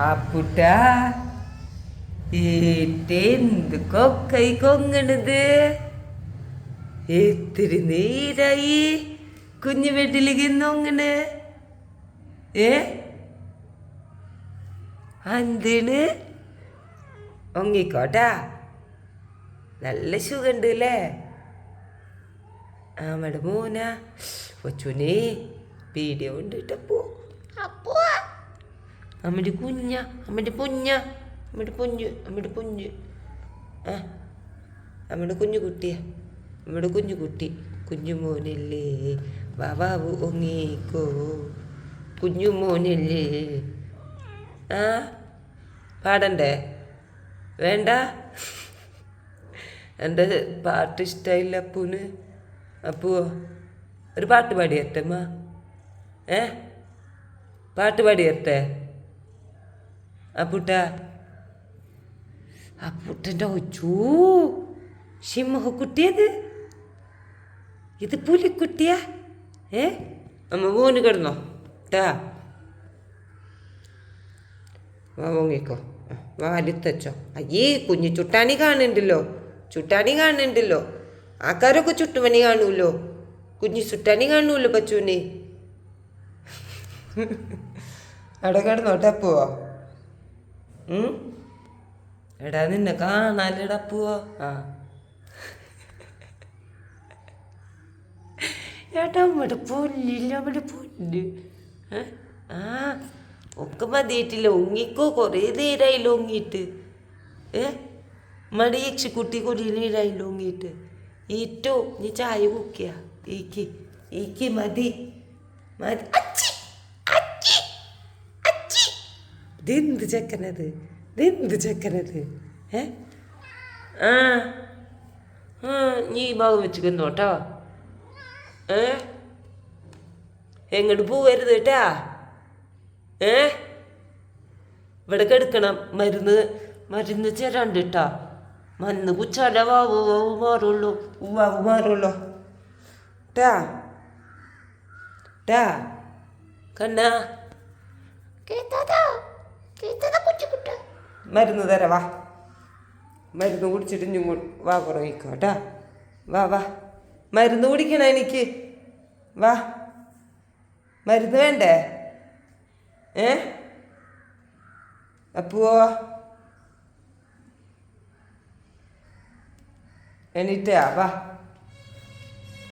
അപ്പുട്ട എന്ത് കൊക്കൈ കൊങ്ങണത്? എത്തിരി നേരായി കുഞ്ഞു വീട്ടിലേക്ക് നോങ്ങണ്. ഏ? ഒങ്ങിക്കോട്ടാ നല്ല സുഖമുണ്ട് അല്ലേ ആ മോന. കൊച്ചുനെ വീഡിയോ ഉണ്ട് ഇട്ടപ്പോ അപ്പോ അമ്മയുടെ കുഞ്ഞ അമ്മയുടെ കുഞ്ഞ അമ്മയുടെ കുഞ്ഞ് അമ്മയുടെ കുഞ്ഞ് ആ അമ്മയുടെ കുഞ്ഞു കുട്ടിയാ അമ്മയുടെ കുഞ്ഞു കുട്ടി കുഞ്ഞു മോനല്ലേ വാവാവു ഒങ്ങിക്കോ കുഞ്ഞു മോനല്ലേ. ആ പാടണ്ടേ? വേണ്ട. എന്റെ പാട്ട് ഇഷ്ടമായില്ല അപ്പൂന്. അപ്പൂ ഒരു പാട്ട് പാടി തരട്ടെമ്മ ഏ? പാട്ട് പാടി തരട്ടെ അപ്പുട്ട അപ്പുട്ടന്റെ ഒച്ചൂ സിംഹക്കുട്ടിയത് ഇത് പുലിക്കുട്ടിയാ? ഏ? അമ്മ മോന് കിടന്നോ. ട്ടാ. വാ പൊങ്ങിക്കോ വാ അടുത്തച്ചോ അയ്യേ കുഞ്ഞു ചുട്ടാണി കാണുന്നുണ്ടല്ലോ. ചുട്ടാണി കാണുന്നുണ്ടല്ലോ. ആൾക്കാരൊക്കെ ചുട്ടുമണി കാണൂല്ലോ കുഞ്ഞു ചുട്ടാണി കാണൂല്ലോ പച്ചൂനെ അവിടെ കിടന്നോട്ടെ പോവോ എടാ നിന്നെ കാണാലടാ പോവോ ആ. ഏട്ടാ അമ്മയുടെ പൊല്ലില്ല നമ്മുടെ പൊല്ല്? ആ ഒക്കെ മതിയിട്ടില്ല ഒങ്ങിക്കോ കുറേ നേരമായില്ല ഒങ്ങിയിട്ട് ഏ? മടി യക്ഷിക്കുട്ടി കുറേ നേരമായില്ല ഒങ്ങിയിട്ട് ഈറ്റോ നീ ചായ കുക്കിയ ഈക്ക് ഈക്ക് മതി. മതി. അച്ചി. ഇതെന്ത് ചെക്കനത് ഇതെന്ത് ചെക്കനത് ഏ? ആ നീ ഈ ഭാഗം വെച്ച് കേട്ടോ ഏ? എങ്ങോട്ട് പോവരുത് കേട്ടാ? ഏ? ഇവിടെ കെടുക്കണം മരുന്ന് മരുന്ന് ചേരാണ്ട് കേട്ടാ മന്ന് കുച്ചാല വാവു വാവു മാറുള്ളൂ. വാവു മാറുള്ളൂ. ടാ ടാ കണ്ണാ. മരുന്ന് തരാം വാ. മരുന്ന് കുടിച്ചിട്ട് കൂടി വാ കുറവിക്കോ കേട്ടാ. വാ വാ. മരുന്ന് കുടിക്കണം എനിക്ക്? വാ. മരുന്ന് വേണ്ടേ? ഏ? അപ്പോ എണീറ്റാ വാ.